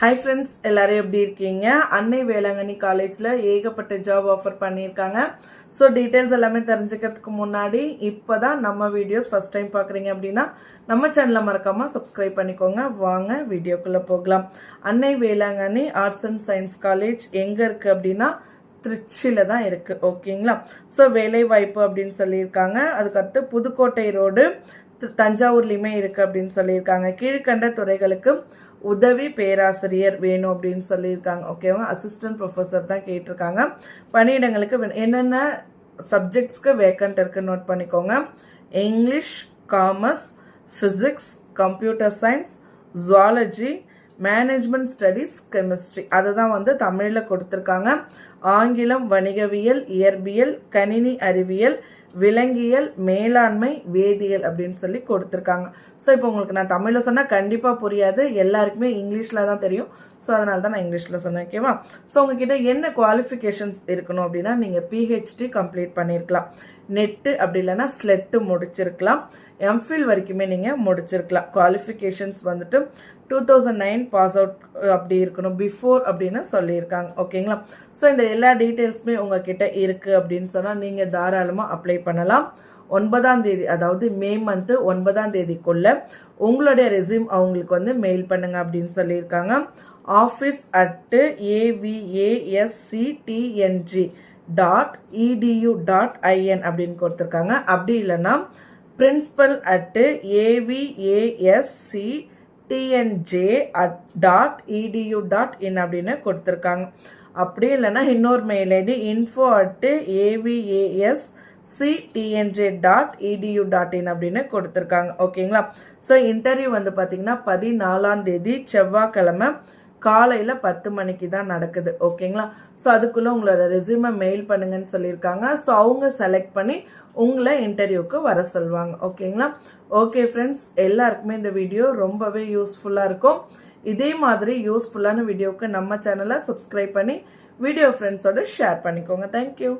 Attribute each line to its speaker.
Speaker 1: Hi friends எல்லாரும் எப்படி இருக்கீங்க? அன்னை வேளாங்கண்ணி காலேஜில் ஏகப்பட்ட ஜாப் ஆஃபர் பண்ணியிருக்காங்க. ஸோ டீட்டெயில்ஸ் எல்லாமே தெரிஞ்சுக்கிறதுக்கு முன்னாடி இப்போ தான் நம்ம வீடியோஸ் ஃபஸ்ட் டைம் பார்க்குறீங்க அப்படின்னா நம்ம சேனலை மறக்காமல் சப்ஸ்கிரைப் பண்ணிக்கோங்க. வாங்க வீடியோக்குள்ளே போகலாம். Annai Velankanni arts and science college எங்கே இருக்குது அப்படின்னா திருச்சியில் தான் இருக்குது ஓகேங்களா ஸோ வேலை வாய்ப்பு அப்படின்னு சொல்லியிருக்காங்க. அதுக்கடுத்து புதுக்கோட்டை ரோடு தஞ்சாவூர்லேயுமே இருக்குது அப்படின்னு சொல்லியிருக்காங்க. கீழ்கண்ட துறைகளுக்கு உதவி பேராசிரியர் வேணும் அப்படின்னு சொல்லியிருக்காங்க. ஓகேவா அசிஸ்டன்ட் ப்ரொஃபஸர் தான் கேட்டிருக்காங்க. பணியிடங்களுக்கு என்னென்ன சப்ஜெக்ட்ஸ்க்கு வேக்கண்ட் இருக்குது நோட் பண்ணிக்கோங்க. English commerce physics computer science zoology management studies chemistry அதை தான் வந்து தமிழில் கொடுத்துருக்காங்க. ஆங்கிலம் வணிகவியல் இயற்பியல் கணினி அறிவியல் விலங்கியல் மேலாண்மை வேதியியல் அப்படின்னு சொல்லி கொடுத்துருக்காங்க. ஸோ இப்போ உங்களுக்கு நான் தமிழில் சொன்னால் கண்டிப்பாக புரியாது. எல்லாருக்குமே இங்கிலீஷில் தான் தெரியும். ஸோ அதனால தான் நான் இங்கிலீஷில் சொன்னேன் ஓகேவா ஸோ உங்ககிட்ட என்ன குவாலிஃபிகேஷன்ஸ் இருக்கணும் அப்படின்னா நீங்கள் பிஹெச்டி கம்ப்ளீட் பண்ணியிருக்கலாம் நெட்டு அப்படி இல்லைன்னா ஸ்லெட்டு முடிச்சிருக்கலாம். எம்ஃபில் வரைக்குமே நீங்கள் முடிச்சிருக்கலாம். குவாலிஃபிகேஷன்ஸ் வந்துட்டு two thousand nine pass out அப்படி இருக்கணும். பிஃபோர் அப்படின்னு சொல்லியிருக்காங்க. ஓகேங்களா ஸோ இந்த எல்லா டீட்டெயில்ஸுமே உங்ககிட்ட இருக்குது அப்படின்னு சொன்னால் நீங்கள் தாராளமாக அப்ளை பண்ணலாம். ஒன்பதாம் தேதி அதாவது மே மந்த்து ஒன்பதாம் தேதிக்குள்ள உங்களுடைய ரெஸ்யூம் அவங்களுக்கு வந்து மெயில் பண்ணுங்க அப்படின்னு சொல்லியிருக்காங்க. Office at avascdng dot edu dot in அப்படின்னு கொடுத்துருக்காங்க. அப்படி இல்லைன்னா principal at avasc dnj at dot edu dot in அப்படின்னு கொடுத்துருக்காங்க. அப்படி இல்லைன்னா இன்னொரு mail ID info at AVAS CTNJ dot edu dot in அப்படின்னு கொடுத்துருக்காங்க. ஓகேங்களா ஸோ இன்டர்வியூ வந்து பார்த்தீங்கன்னா பதினாலாம் தேதி செவ்வாய்க்கிழமை காலையில் பத்து மணிக்கு தான் நடக்குது ஓகேங்களா? ஸோ அதுக்குள்ளே உங்களோட ரெஸ்யூமை மெயில் பண்ணுங்கன்னு சொல்லியிருக்காங்க. ஸோ அவங்க செலக்ட் பண்ணி உங்களை இன்டர்வியூக்கு வர சொல்லுவாங்க ஓகேங்களா? ஓகே ஃப்ரெண்ட்ஸ் எல்லாருக்குமே இந்த வீடியோ ரொம்பவே யூஸ்ஃபுல்லாக இருக்கும். இதே மாதிரி யூஸ்ஃபுல்லான வீடியோவுக்கு நம்ம சேனலை சப்ஸ்கிரைப் பண்ணி வீடியோ ஃப்ரெண்ட்ஸோட ஷேர் பண்ணிக்கோங்க. தேங்க்யூ